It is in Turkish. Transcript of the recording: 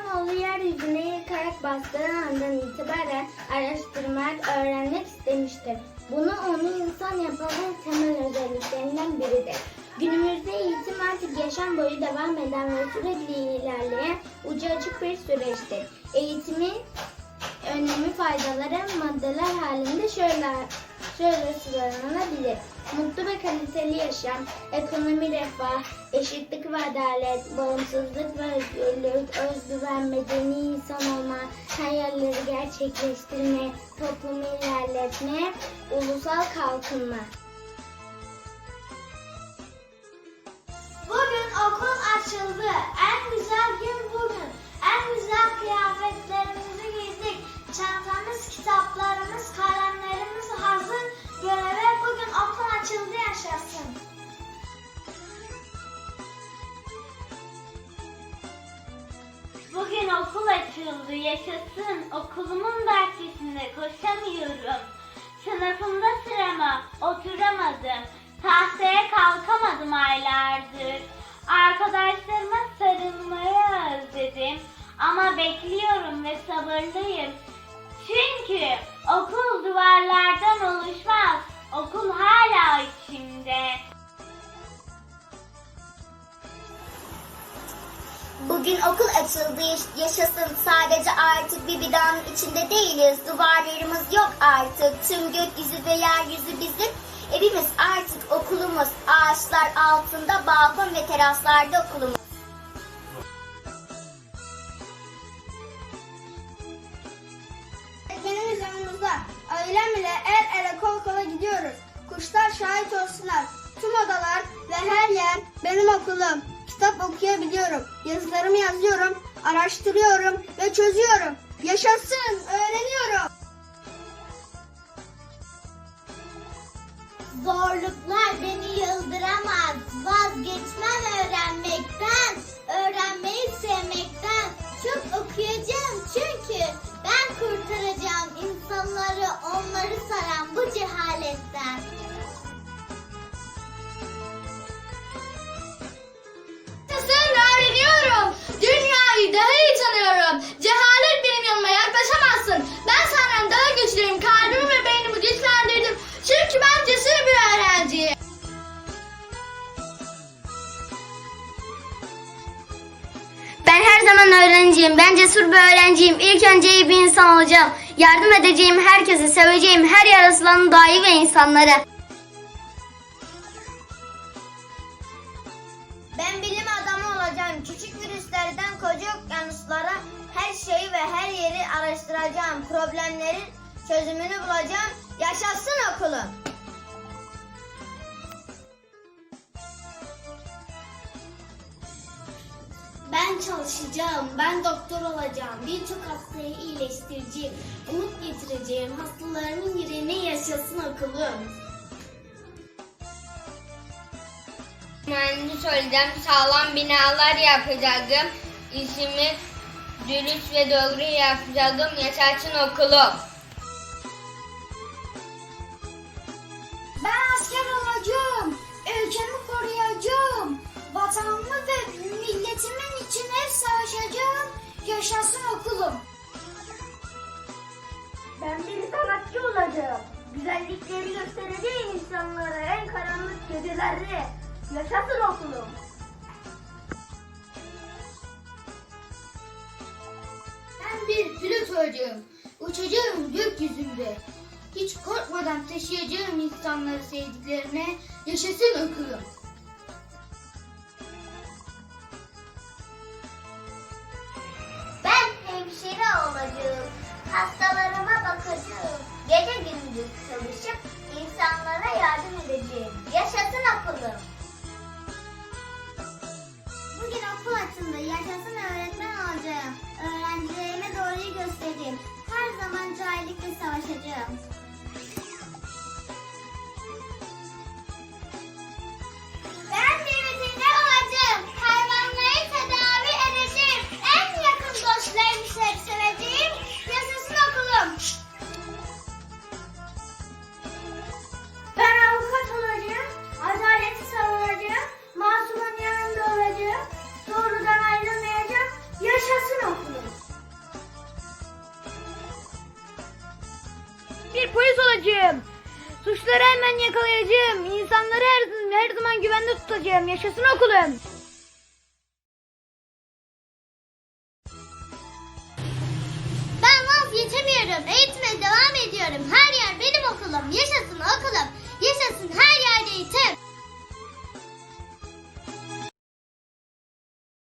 İnsanoğlu yeryüzüne yıkarak bastığı andan itibaren araştırmak, öğrenmek istemiştir. Bunu onu insan yapanın temel özelliklerinden biridir. Günümüzde eğitim artık yaşam boyu devam eden ve sürekli ilerleyen ucu açık bir süreçtir. Eğitimin önemi faydaları maddeler halinde şöyle şöyle sıralanabilir. Mutlu ve kaliteli yaşam, ekonomi refah, eşitlik ve adalet, bağımsızlık ve özgürlük, özgüven, medeni insan olma, hayalleri gerçekleştirme, toplumu ilerletme, ulusal kalkınma. Açıldı, yaşasın. Okulumun bahçesinde koşamıyorum. Sınıfımda sırama oturamadım. Tahtaya kalkamadım aylardır. Arkadaşlarıma sarılmayı özledim. Ama bekliyorum ve sabırlıyım. Çünkü okul duvarlardan oluşmaz. Okul hala içimde. Bugün okul açıldı yaş- yaşasın sadece artık bir binanın içinde değiliz. Duvarlarımız yok artık. Tüm gökyüzü ve yeryüzü bizim evimiz artık okulumuz. Ağaçlar altında balkon ve teraslarda okulumuz. Öğretmenimiz yanımızda. Öğlen bile el ele kol kola gidiyoruz. Kuşlar şahit olsunlar. Tüm odalar ve her yer benim okulum. Kitap okuyabiliyorum. Yazılarımı yazıyorum. Araştırıyorum ve çözüyorum. Yaşasın, öğreniyorum. Zorluklar beni yıldıramaz. Vazgeçmem öğrenmekten. Öğrenmeyi sevmekten. Çok okuyacağım çünkü ben kurtaracağım insanları, onları saran bu cehaletten. Zaman öğrenciyim. Ben cesur bir öğrenciyim. İlk önce iyi bir insan olacağım. Yardım edeceğim herkese, seveceğim her yarasılanın dahi ve insanları. Ben bilim adamı olacağım. Küçük virüslerden koca okyanuslara her şeyi ve her yeri araştıracağım. Problemlerin çözümünü bulacağım. Yaşasın okulum. Çalışacağım, ben doktor olacağım, birçok hastayı iyileştireceğim, umut getireceğim, hastalarının yüreğine yaşasın okulum. Mühendis olacağım, sağlam binalar yapacağım. İşimi dürüst ve doğru yapacağım. Yaşasın okulum. Ben asker olacağım. Ülkemi koruyacağım. Vatanımı ve milletimin Okulum. Ben bir sanatçı olacağım. Güzellikleri göstereceğim insanlara en karanlık gecelerde. Yaşasın okulum. Ben bir pilot olacağım. Uçacağım gökyüzünde. Hiç korkmadan taşıyacağım insanları sevdiklerine. Yaşasın okulum. Olacağım. Hastalarıma bakacağım. Gece gündüz çalışıp insanlara yardım edeceğim. Yaşasın okulum. Bugün okul açıldı. Yaşasın öğretmen olacağım. Öğrencilerime doğruyu göstereyim. Her zaman cahillikle savaşacağım. Suçları hemen yakalayacağım. İnsanları her, her zaman güvende tutacağım. Yaşasın okulum.